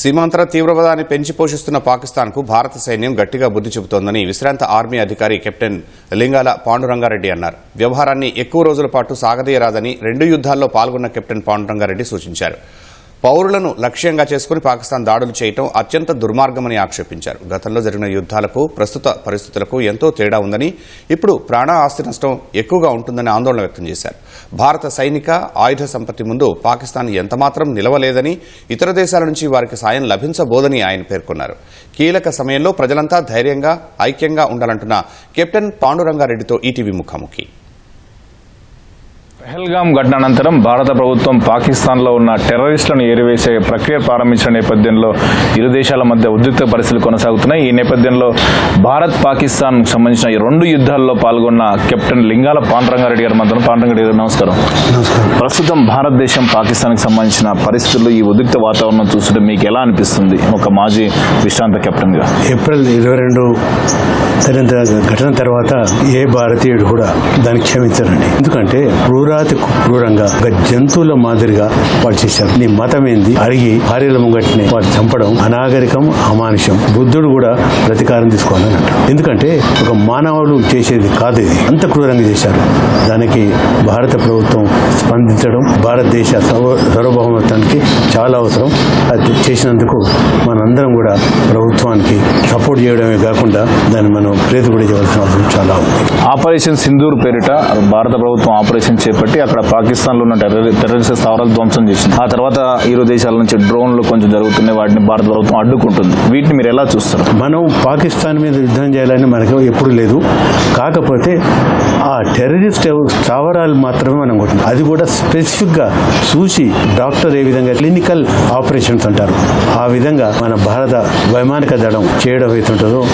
సీమాంతర తీవ్రవాదాన్ని పెంచి పోషిస్తున్న పాకిస్తాన్కు భారత సైన్యం గట్టిగా బుద్ధి చెబుతోందని విశ్రాంత ఆర్మీ అధికారి కెప్టెన్ లింగాల పాండురంగారెడ్డి అన్నారు. వ్యవహారాన్ని ఎక్కువ రోజుల పాటు సాగదీయరాదని రెండు యుద్ధాల్లో పాల్గొన్న కెప్టెన్ పాండురంగారెడ్డి సూచించారు. పౌరులను లక్ష్యంగా చేసుకుని పాకిస్తాన్ దాడులు చేయటం అత్యంత దుర్మార్గమని ఆక్షేపించారు. గతంలో జరిగిన యుద్ధాలకు ప్రస్తుత పరిస్థితులకు ఎంతో తేడా ఉందని ఇప్పుడు ప్రాణ ఆస్తి నష్టం ఎక్కువగా ఉంటుందని ఆందోళన వ్యక్తం చేశారు. భారత సైనిక ఆయుధ సంపత్తి ముందు పాకిస్తాన్ ఎంతమాత్రం నిలవలేదని ఇతర దేశాల నుంచి వారికి సాయం లభించబోదని ఆయన పేర్కొన్నారు. కీలక సమయంలో ప్రజలంతా ధైర్యంగా ఐక్యంగా ఉండాలంటున్న కెప్టెన్ పాండురంగారెడ్డితో ఈటీవీ ముఖాముఖి. పెహల్గాం ఘటన అనంతరం భారత ప్రభుత్వం పాకిస్తాన్లో ఉన్న టెర్రరిస్టులను ఏరివేసే ప్రక్రియ ప్రారంభించిన నేపథ్యంలో ఇరు దేశాల మధ్య ఉద్రిక్త పరిస్థితులు కొనసాగుతున్నాయి. ఈ నేపథ్యంలో భారత్ పాకిస్తాన్ సంబంధించిన ఈ రెండు యుద్ధాల్లో పాల్గొన్న కెప్టెన్ లింగాల పాండురంగారెడ్డి గారు మధ్య పాండురంగారెడ్డి గారు నమస్కారం. ప్రస్తుతం భారతదేశం పాకిస్తాన్కి సంబంధించిన పరిస్థితుల్లో ఈ ఉద్రిక్త వాతావరణం చూస్తుంటే మీకు ఎలా అనిపిస్తుంది? ఒక మాజీ విశ్రాంత కెప్టెన్గా ఏప్రిల్ ఇరవై రెండు ఘటన తర్వాత ఏ భారతీయుడు కూడా దాన్ని క్షమించరండి. ఎందుకంటే క్రూరాతి క్రూరంగా ఒక జంతువుల మాదిరిగా వాళ్ళు చేశారు. నీ మతం ఏంది? అడిగి భార్యల ముంగట్ని వాళ్ళు చంపడం అనాగరికం అమానుషం. బుద్ధుడు కూడా ప్రతీకారం తీసుకోవాలని అంటారు ఎందుకంటే ఒక మానవుడు చేసేది కాదు ఇది. అంత క్రూరంగా చేశారు. దానికి భారత ప్రభుత్వం స్పందించడం భారతదేశ సర్వ సార్వభౌమత్వానికి చాలా అవసరం. అది చేసినందుకు మనందరం కూడా ప్రభుత్వానికి సపోర్ట్ చేయడమే కాకుండా దాన్ని మనం ప్రేత కూడా చేయవలసిన అవసరం చాలా ఉంది. ఆపరేషన్ సింధూర్ పేరిట భారత ప్రభుత్వం ఆపరేషన్ చేపట్టి అక్కడ పాకిస్తాన్లో ఉన్న టెర్ర టెర్రరిస్ట్ స్థావరాలు ధ్వంసం చేసింది. ఆ తర్వాత ఇరు దేశాల నుంచి డ్రోన్లు కొంచెం జరుగుతున్నాయి. వాటిని భారత ప్రభుత్వం అడ్డుకుంటుంది. వీటిని మీరు ఎలా చూస్తారు? మనం పాకిస్తాన్ మీద యుద్ధం చేయాలని మనకు ఎప్పుడు లేదు. కాకపోతే ఆ టెర్రరిస్ట్ స్థావరాలు మాత్రమే మనం కొట్టింది అది కూడా స్పెసిఫిక్గా చూసి డాక్టర్ ఏ విధంగా క్లినికల్ ఆపరేషన్స్ అంటారు. ఆ విధంగా మన భారత వైమానిక దళం చేయడం అవుతుంటుందో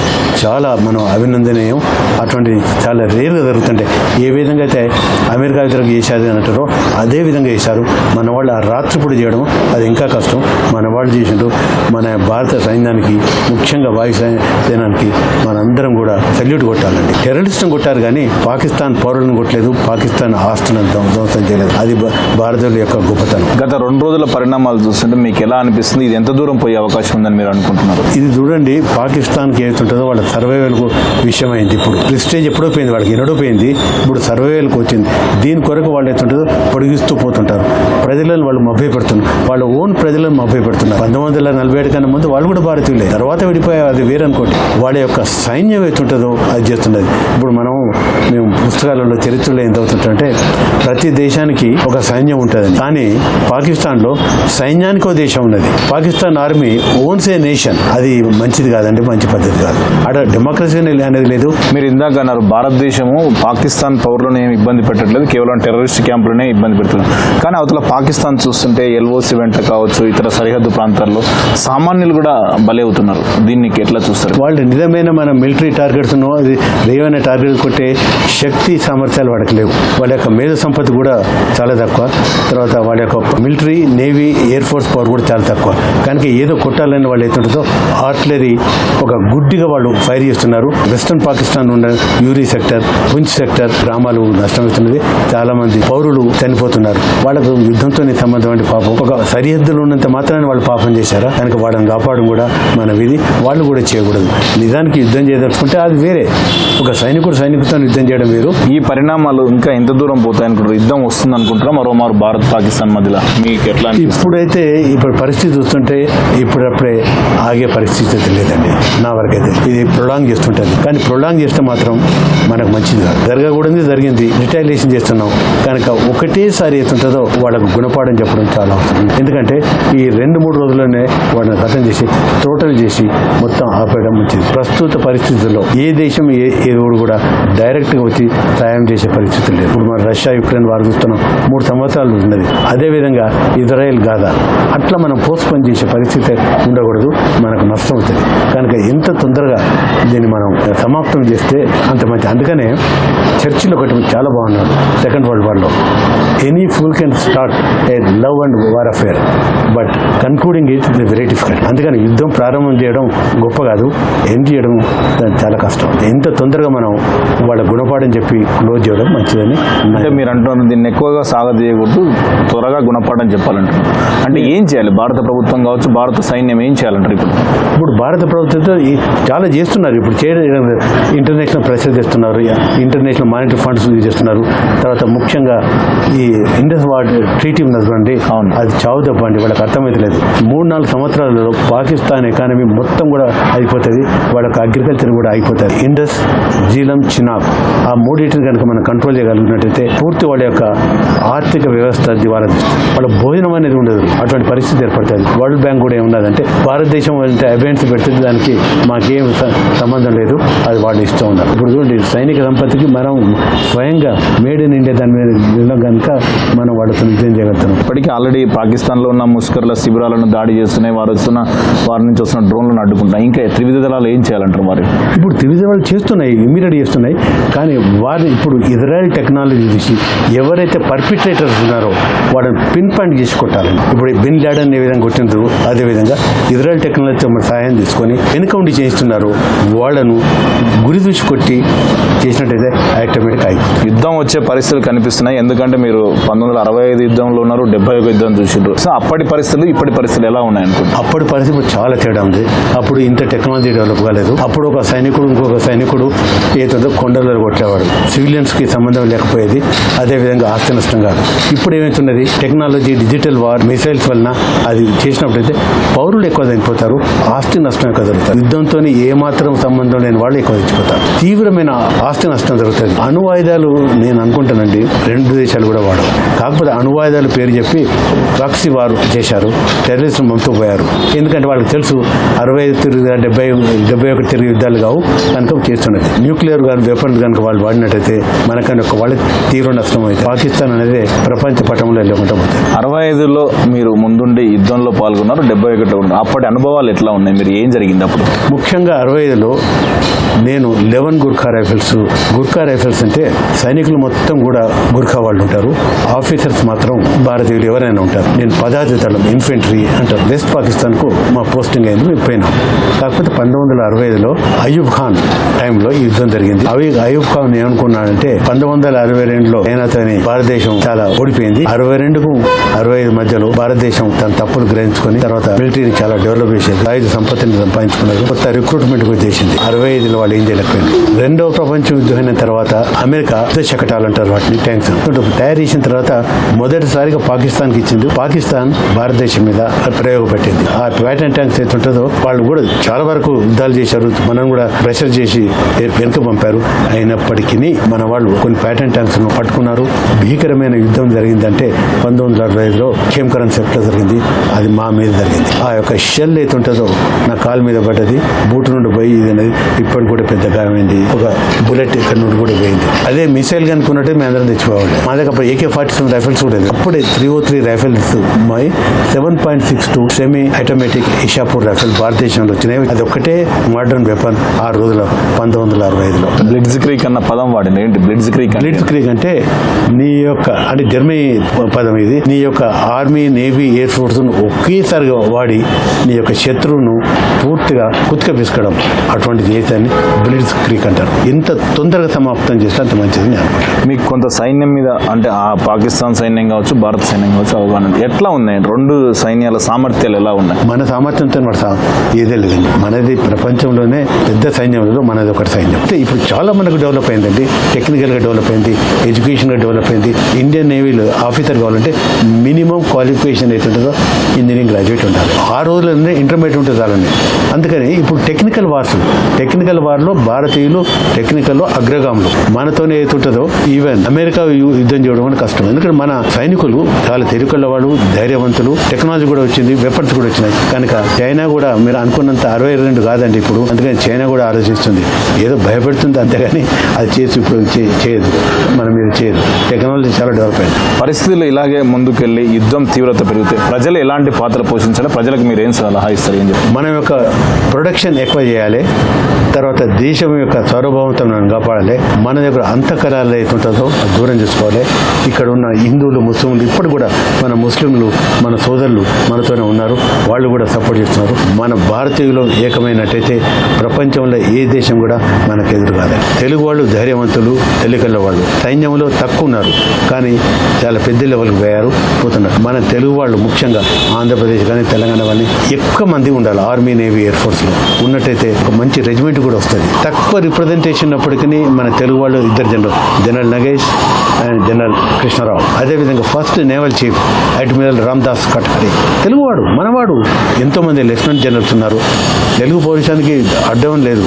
చాలా మనం అభినందనీయం. అటువంటి చాలా రేర్గా జరుగుతుంటాయి. ఏ విధంగా అయితే అమెరికా వ్యతిరేక చేసేది అని అంటారో. అదే విధంగా చేశారు మన వాళ్ళు ఆ రాత్రిపూట చేయడం అది ఇంకా కష్టం. మన వాళ్ళు చేసిండ్రు మన భారత సైన్యానికి ముఖ్యంగా వాయు సైన్యానికి మనందరం కూడా సల్యూట్ కొట్టాలండి. టెర్రరిస్ట్ని కొట్టారు కానీ పాకిస్తాన్ పౌరులను కొట్టలేదు. పాకిస్తాన్ ఆస్తులను ధ్వం- ధ్వంసం చేయలేదు. అది భారతీయుల యొక్క గొప్పతనం. గత రెండు రోజుల పరిణామాలు చూస్తుంటే మీకు ఎలా అనిపిస్తుంది? ఇది ఎంత దూరం పోయే అవకాశం ఉందని మీరు అనుకుంటున్నారు? ఇది చూడండి పాకిస్తాన్కి ఏతుంటుందో వాళ్ళ సర్వైవల్కు విషయం అయింది ఇప్పుడు. ప్రిస్టేజ్ ఎప్పుడో పోయింది వాళ్ళకి ఎన్నడో పోయింది. ఇప్పుడు సర్వైవల్కి వచ్చింది. దీని కొరకు వాళ్ళు ఏతుంటుందో పొడిగిస్తూ పోతుంటారు. ప్రజలను వాళ్ళు మభ్య పెడుతున్నారు వాళ్ళ ఓన్ ప్రజలను మభ్య పెడుతున్నారు పంతొమ్మిది వందల నలభై ఏడు కన్నా ముందు వాళ్ళు కూడా భారతీయులే. తర్వాత విడిపోయారు అది వేరనుకోండి వాళ్ళ యొక్క సైన్యం ఏతుంటుందో అది చేస్తున్నది ఇప్పుడు మనం మేము పుస్తకాలలో చరిత్రలో ఎంత అవుతుంటే ప్రతి దేశానికి ఒక సైన్యం ఉంటుంది కానీ పాకిస్తాన్లో సైన్యానికో దేశం ఉన్నది. Pakistan army owns a nation అది మంచిది కాదండి మంచి పద్ధతి కాదు. అక్కడ డెమోక్రసీ అనేది లేదు మీరు ఇందాక అన్నారు భారతదేశము పాకిస్తాన్ పౌరులను ఏమి ఇబ్బంది పెట్టట్లేదు. కేవలం టెర్రరిస్ట్ క్యాంపులనే ఇబ్బంది పెడుతున్నారు కానీ అవతల పాకిస్తాన్ చూస్తుంటే ఎల్ఓసి వెంట కావచ్చు ఇతర సరిహద్దు ప్రాంతాల్లో సామాన్యులు కూడా బలవుతున్నారు దీన్ని ఎట్లా చూస్తారు? వాళ్ళు నిజమైన మన మిలిటరీ టార్గెట్స్ అది రేవైన టార్గెట్ కొట్టే శక్తి సామర్థ్యాలు వాడికి లేవు. వాళ్ళ యొక్క మేధ సంపత్తి కూడా చాలా తక్కువ. తర్వాత వాళ్ళ యొక్క military navy air force power కూడా చాలా తక్కువ. కనుక ఏదో కొట్టాలని వాళ్ళు ఎత్తుంటుందో ఆర్టిలరీ ఒక గుడ్డిగా వాళ్ళు ఫైర్ చేస్తున్నారు. వెస్ట్రన్ పాకిస్తాన్ ఉన్న యూరీ సెక్టర్ పుంచ్ సెక్టర్ గ్రామాలు నష్టమవుతున్నది చాలా మంది పౌరులు చనిపోతున్నారు. వాళ్ళకు యుద్ధంతో సంబంధం అంటే పాపం. ఒక సరిహద్దులు ఉన్నంత మాత్రాన్ని వాళ్ళు పాపం చేశారా? కనుక వాళ్ళని కాపాడడం కూడా మన విధి. వాళ్ళు కూడా చేయకూడదు. నిజానికి యుద్ధం చేయదలుచుకుంటే అది వేరే. ఒక సైనికుడు సైనికుడితో యుద్ధం చేయడం వేరు. ఈ పరిణామాలు ఇంకా ఎంత దూరం పోతాయి అనుకుంటారు యుద్ధం వస్తుంది అనుకుంటారా మరో మారు భారత్ పాకిస్తాన్ మధ్యలో? మీకు ఎట్లా? ఇప్పుడైతే ఇప్పుడు పరిస్థితి చూస్తుంటే ఇప్పుడప్పుడే ఆగే పరిస్థితి అయితే లేదండి. నా వరకైతే ఇది ప్రొలాంగ్ చేస్తుంటుంది. కానీ ప్రొలాంగ్ చేస్తే మాత్రం మనకు మంచిది కాదు. జరగకూడదు జరిగింది. రిటైలేషన్ చేస్తున్నాం. కనుక ఒకటేసారి ఎత్తుంటుందో వాళ్ళకు గుణపాఠం చెప్పడం చాలా అవసరం. ఎందుకంటే ఈ రెండు మూడు రోజుల్లోనే వాడిని ఖతం చేసి టోటల్ చేసి మొత్తం ఆపేయడం మంచిది. ప్రస్తుత పరిస్థితుల్లో ఏ దేశం ఏ ఏ కూడా డైరెక్ట్గా వచ్చి సాయం చేసే పరిస్థితి లేదు. ఇప్పుడు మన రష్యా యుక్రెయిన్ వారు చూస్తున్నాం. మూడు సంవత్సరాలు ఉన్నది. అదేవిధంగా ఇజ్రాయెల్ గాదా అట్లా మనం పోస్ట్పోన్ చేసే పరిస్థితి ఉండకూడదు. మనకు నష్టం అవుతుంది. కనుక ఎంత తొందరగా దీన్ని మనం సమాప్తం చేస్తే అంత మంచి. అందుకనే చర్చిలో ఒకటి చాలా బాగున్నాడు second world వార్లో. Any fool can start a love and war affair but concluding it is very difficult అందుకని యుద్ధం ప్రారంభం చేయడం గొప్ప కాదు. ఎండ్ చేయడం? చాలా కష్టం. ఎంత తొందరగా మనం వాళ్ళ గుణపాఠం చెప్పి క్లోజ్ చేయడం మంచిదని అంటే మీరు అంటున్నారు దీన్ని ఎక్కువగా సాగదీయకూడదు త్వరగా గుణపాఠం చెప్పాలంటారు. అంటే ఏం చేయాలి? భారత ప్రభుత్వం కావచ్చు భారత సైన్యం ఏం చేయాలంటారు ఇప్పుడు? ఇప్పుడు భారత ప్రభుత్వంతో చాలా చేస్తున్నారు. ఇప్పుడు చేయడం ఇంటర్నేషనల్ ప్రెషర్ చేస్తున్నారు. ఇంటర్నేషనల్ మానిటరీ ఫండ్స్ యూజ్ చేస్తున్నారు. తర్వాత ముఖ్యంగా ఈ ఇండస్ వార్డ్ ట్రీటీ చూడండి అవును. అది చావు అండి వాళ్ళకి అర్థమైతలేదు. మూడు నాలుగు సంవత్సరాలలో పాకిస్తాన్ ఎకానమీ మొత్తం కూడా అయిపోతుంది వాళ్ళకి అగ్రికల్చర్ కూడా అయిపోతుంది. ఇండస్ జీలం చినాబ్ ఆ మూడింటిని కనుక మనం కంట్రోల్ చేయగలిగినట్టయితే పూర్తి వాళ్ళ యొక్క ఆర్థిక వ్యవస్థ దివాలా. వాళ్ళ భోజనం అనేది ఉండదు. అటువంటి పరిస్థితి ఏర్పడుతుంది. వరల్డ్ బ్యాంక్ కూడా ఏమున్నదంటే భారతదేశం అంటే అభ్యర్థి పెడుతుంది దానికి మాకేం సంబంధం లేదు. అది వాళ్ళు ఇష్టం ఉన్నారు ఇప్పుడు చూడండి సైనిక సంపత్తికి మనం స్వయంగా మేడ్ ఇన్ ఇండియా దాని మీద కనుక మనం వాళ్ళతో విజయం చేయగలుగుతున్నాం ఇప్పటికీ ఆల్రెడీ పాకిస్తాన్లో ఉన్న ముస్కర్ల శిబిరాలను దాడి చేస్తున్నాయి వారు వస్తున్న వారి నుంచి వస్తున్న డ్రోన్లను అడ్డుకుంటున్నాయి. ఇంకా త్రివిధ దళాలు ఏం చేయాలంటారు మరి? ఇప్పుడు త్రివిధ వాళ్ళు చేస్తున్నాయి ఇమీడియట్ చేస్తున్నాయి. కానీ వారు ఇప్పుడు ఇజ్రాయెల్ టెక్నాలజీ చూసి ఎవరైతే పర్పిట్రేటర్స్ ఉన్నారో వాళ్ళని పిన్ పాయింట్ చేసి కొట్టాలని ఇప్పుడు బిన్ లాడన్ ఏ విధంగా కొట్టిండ్రు అదే విధంగా ఇజ్రాయెల్ టెక్నాలజీతో మన సహాయం తీసుకొని ఉండి చేయిస్తున్నారు. వాళ్ళను గురి చూసి కొట్టి చేసినట్టయితే ఆటోమేటిక్ అయిపోతుంది. యుద్ధం వచ్చే పరిస్థితులు కనిపిస్తున్నాయి. ఎందుకంటే మీరు పంతొమ్మిది వందల అరవై ఐదు యుద్ధంలో ఉన్నారు డెబ్బై ఒక యుద్ధం చూసిండ్రు. సో అప్పటి పరిస్థితులు ఇప్పటి పరిస్థితులు ఎలా ఉన్నాయి అనుకుంటున్నారు అప్పటి పరిస్థితి చాలా తేడా ఉంది. అప్పుడు ఇంత టెక్నాలజీ డెవలప్ కాలేదు. అప్పుడు ఒక సైనికుడు ఇంకొక సైనికుడు ఏదో కొండలలో కొట్టేవాడు సివిలియన్స్కి సంబంధం లేకపోయేది. అదే విధంగా ఆస్తి నష్టం కాదు. ఇప్పుడు ఏమవుతున్నది టెక్నాలజీ డిజిటల్ వార్ మిసైల్స్ వలన అది చేసినప్పుడైతే పౌరులు ఎక్కువ చనిపోతారు ఆస్తి నష్టం ఎక్కువ జరుగుతుంది. యుద్ధంతో ఏ మాత్రం సంబంధం లేని వాళ్ళు ఎక్కువ చచ్చిపోతారు. తీవ్రమైన ఆస్తి నష్టం జరుగుతుంది. అణు ఆయుధాలు నేను అనుకుంటానండి రెండు దేశాలు కూడా వాడవు కాకపోతే అణు ఆయుధాలు పేరు చెప్పి ప్రాక్సీ వారు చేశారు. టెర్రరిస్ట్ పంపుతూ పోయారు. ఎందుకంటే వాళ్ళకి తెలుసు అరవై తిరిగి డెబ్బై డెబ్బై ఒకటి తిరిగి యుద్ధాలు కావు. కనుక చేస్తున్నది. న్యూక్లియర్ కానీ వెపన్స్ కనుక వాళ్ళు వాడినట్టయితే మనకని ఒక వాళ్ళకి తీవ్ర నష్టం అయితే పాకిస్తాన్ అనేది ప్రపంచ పటంలో లేకుండా పోతుంది. అరవై ఐదులో మీరు ముందుండి యుద్ధంలో పాల్గొన్నారు డెబ్బై ఒకటిలో ఉన్నారు. అప్పటి అనుభవాలు ఎట్లా ఉన్నాయి? మీరు ఏం జరిగింది అప్పుడు? ముఖ్యంగా అరవై ఐదులో నేను eleven Gurkha rifles Gurkha rifles అంటే సైనికులు మొత్తం కూడా గుర్ఖా వాళ్ళు ఉంటారు. ఆఫీసర్స్ మాత్రం భారతీయులు ఎవరైనా ఉంటారు. నేను పదార్థ దళం ఇన్ఫెంట్రీ అంటారు. వెస్ట్ పాకిస్తాన్కు మా పోస్టింగ్ అయింది మేము పోయినాం. కాకపోతే పంతొమ్మిది వందల అరవై ఐదులో అయూబ్ ఖాన్ టైంలో ఈ యుద్ధం జరిగింది. అవి అయూబ్ ఖాన్ ఏమనుకున్నాడంటే పంతొమ్మిది వందల అరవై రెండులో చైనాతోని భారతదేశం చాలా ఓడిపోయింది. అరవై రెండుకు అరవై ఐదు మధ్యలో భారతదేశం తన తప్పులు గ్రహించుకొని తర్వాత మిలిటరీని చాలా డెవలప్ చేసేది. ఆయుధ సంపత్తిని సంపాదించుకున్నారు. కొత్త రిక్రూట్మెంట్ కూడా చేసింది. అరవై ఐదులో వాళ్ళు ఏం చేయలేకపోయింది రెండవ ప్రపంచ యుద్ధం అయిన తర్వాత అమెరికా యుద్ధ శకటాలు అంటారు వాటిని ట్యాంక్స్ తయారు చేసిన తర్వాత మొదటి మొదటిసారిగా పాకిస్తాన్కి ఇచ్చింది. పాకిస్తాన్ భారతదేశం మీద ప్రయోగపెట్టింది. ఆ ప్యాటర్న్ ట్యాంక్స్ అయితే ఉంటుందో వాళ్ళు కూడా చాలా వరకు యుద్ధాలు చేశారు. మనం కూడా ప్రెషర్ చేసి వెనుక పంపారు. అయినప్పటికీ మన వాళ్ళు కొన్ని ప్యాటర్న్ ట్యాంక్స్ పట్టుకున్నారు. భీకరమైన యుద్ధం జరిగిందంటే పంతొమ్మిది వందల అరవై ఐదులో ఖేమ్కరణ్ సెప్ట్లో జరిగింది. అది మా మీద జరిగింది. ఆ యొక్క షెల్ అయితే ఉంటుందో నా కాలు మీద పడ్డది. బూటు నుండి పోయి ఇది అనేది ఇప్పటికి కూడా పెద్ద గాయమైంది. ఒక బుల్లెట్ ఇక్కడ నుండి కూడా పోయింది. అదే మిసైల్ కనుక్కున్నట్టే మేము అందరం తెచ్చిపోవాలి. మా దగ్గర ఏకే ఫార్టీ సెవెన్ రైఫిల్స్ కూడా అప్పుడే three o three rifles my seven point six two semi automatic Ishapur rifle భారతదేశంలో వచ్చినాయి. అది ఒక్కటే మోడర్న్ వెపన్ ఆ రోజుల పంతొమ్మిది వందల అరవై ఐదులో బ్లిడ్జ్ క్రీక్ అన్న పదం వాడింది. ఏంటి బ్లిడ్జ్ క్రీక్ అంటే? బ్లిట్స్ క్రీక్ అంటే నీ యొక్క అంటే జర్మనీ పదం ఇది నీ యొక్క ఆర్మీ నేవీ ఎయిర్ ఫోర్స్ ఒకేసారిగా వాడి నీ యొక్క శత్రువును పూర్తిగా కుతిక పిసుకడం. అటువంటి చేతాన్ని బ్లిట్స్ క్రీక్ అంటారు. ఎంత తొందరగా సమాప్తం చేస్తే అంత మంచిది నేను అనుకుంటాను మీకు కొంత సైన్యం మీద అంటే ఆ పాకిస్తాన్ సైన్యం కావచ్చు భారత సైన్యం కావచ్చు అవగాహన ఎట్లా ఉన్నాయి? రెండు సైన్యాల సామర్థ్యాలు ఎలా ఉన్నాయి? మన సామర్థ్యంతో మన ఏదే లేదండి. మనది ప్రపంచంలోనే పెద్ద సైన్యంలో మనది ఒకటి సైన్యం. అంటే ఇప్పుడు చాలా మనకు డెవలప్ అయిందండి. టెక్నికల్గా డెవలప్ అయింది ఎడ్యుకేషన్గా డెవలప్ అయింది. ఇండియన్ నేవీలో ఆఫీసర్ కావాలంటే మినిమం క్వాలిఫికేషన్ అయితే ఉంటుందో ఇంజనీరింగ్ గ్రాడ్యుయేట్ ఉండాలి. ఆ రోజుల్లోనే ఇంటర్మీడియట్ ఉంటుంది చాలండి. అందుకని ఇప్పుడు టెక్నికల్ వార్స్ టెక్నికల్ వార్లో భారతీయులు టెక్నికల్లో అగ్రగాములు. మనతోనే ఏది ఉంటుందో ఈవెన్ అమెరికా యుద్ధం చేయడం అనేది కష్టం. ఎందుకంటే మన సైనికులు చాలా తెలివికల్ల వాళ్ళు ధైర్యవంతులు. టెక్నాలజీ కూడా వచ్చింది వెపన్స్ కూడా వచ్చినాయి. కనుక చైనా కూడా మీరు అనుకున్నంత అరవై రెండు కాదండి ఇప్పుడు. అందుకని చైనా కూడా ఆలోచిస్తుంది. ఏదో భయపెడుతుంది అంతేగాని అది చేసి ఇప్పుడు చేయదు. మన మీద చేయదు. టెక్నాలజీ చాలా డెవలప్ అయింది. పరిస్థితులు ఇలాగే ముందుకెళ్ళి యుద్ధం తీవ్రత పెరిగితే ప్రజలు ఎలాంటి పాత్ర పోషించాలి? ప్రజలకు మీరు ఏం సలహా ఇస్తారు? ఏం చెప్తారు? మనం యొక్క ప్రొడక్షన్ ఎక్కువ చేయాలి. తర్వాత దేశం యొక్క సార్వభౌమతను కాపాడాలి. మన దగ్గర అంతఃకరాలు ఏది ఉంటుందో దూరం చేసుకోవాలి. ఇక్కడ ఉన్న హిందువులు ముస్లింలు ఇప్పుడు కూడా మన ముస్లింలు మన సోదరులు మనతోనే ఉన్నారు. వాళ్ళు కూడా సపోర్ట్ చేస్తున్నారు. మన భారతీయులు ఏకమైనట్టయితే ప్రపంచంలో ఏ దేశం కూడా మనకు ఎదురు కాదు. తెలుగు వాళ్ళు ధైర్యవంతులు తెలుగుల వాళ్ళు సైన్యంలో తక్కువ ఉన్నారు. కానీ చాలా పెద్ద లెవెల్కి పోయారు పోతున్నారు. మన తెలుగు వాళ్ళు ముఖ్యంగా ఆంధ్రప్రదేశ్ కానీ తెలంగాణ కానీ ఎక్కువ మంది ఉండాలి ఆర్మీ నేవీ ఎయిర్ ఫోర్స్లో. ఉన్నట్టయితే ఒక మంచి రెజిమెంట్ కూడా వస్తుంది. తక్కువ రిప్రజెంటేషన్ ఉన్నప్పటికీ మన తెలుగు వాళ్ళు ఇద్దరు general general Nagesh and general Krishnarao. అదేవిధంగా first naval chief admiral Ramdas Katari తెలుగువాడు మనవాడు. ఎంతోమంది లెఫ్టినెంట్ జనరల్స్ ఉన్నారు. తెలుగు పౌరుషానికి అడ్డం లేదు.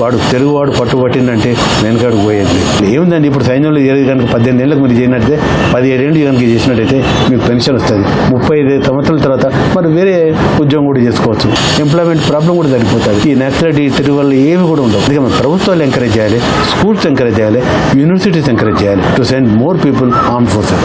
వాడు తెలుగువాడు పట్టుబట్టిందంటే వెనకాడు పోయేది ఏముందండి ఇప్పుడు సైన్యంలో ఏడు కనుక పద్దెనిమిది ఏళ్ళకి మీరు చేసినట్టయితే పదిహేడేళ్ళు కనుక చేసినట్టయితే మీకు పెన్షన్ వస్తుంది. ముప్పై ఐదు సంవత్సరాల తర్వాత మరి వేరే ఉద్యోగం కూడా చేసుకోవచ్చు. ఎంప్లాయ్మెంట్ ప్రాబ్లం కూడా తగ్గిపోతుంది ఈ నక్సలైట్ తెలుగు వల్ల ఏమి కూడా ఉండవు. అందుకే మన ప్రభుత్వాలు ఎంకరేజ్ చేయాలి స్కూల్స్ ఎంకరేజ్ చేయాలి యూనివర్సిటీస్ ఎంకరేజ్ చేయాలి to send more people arm forces.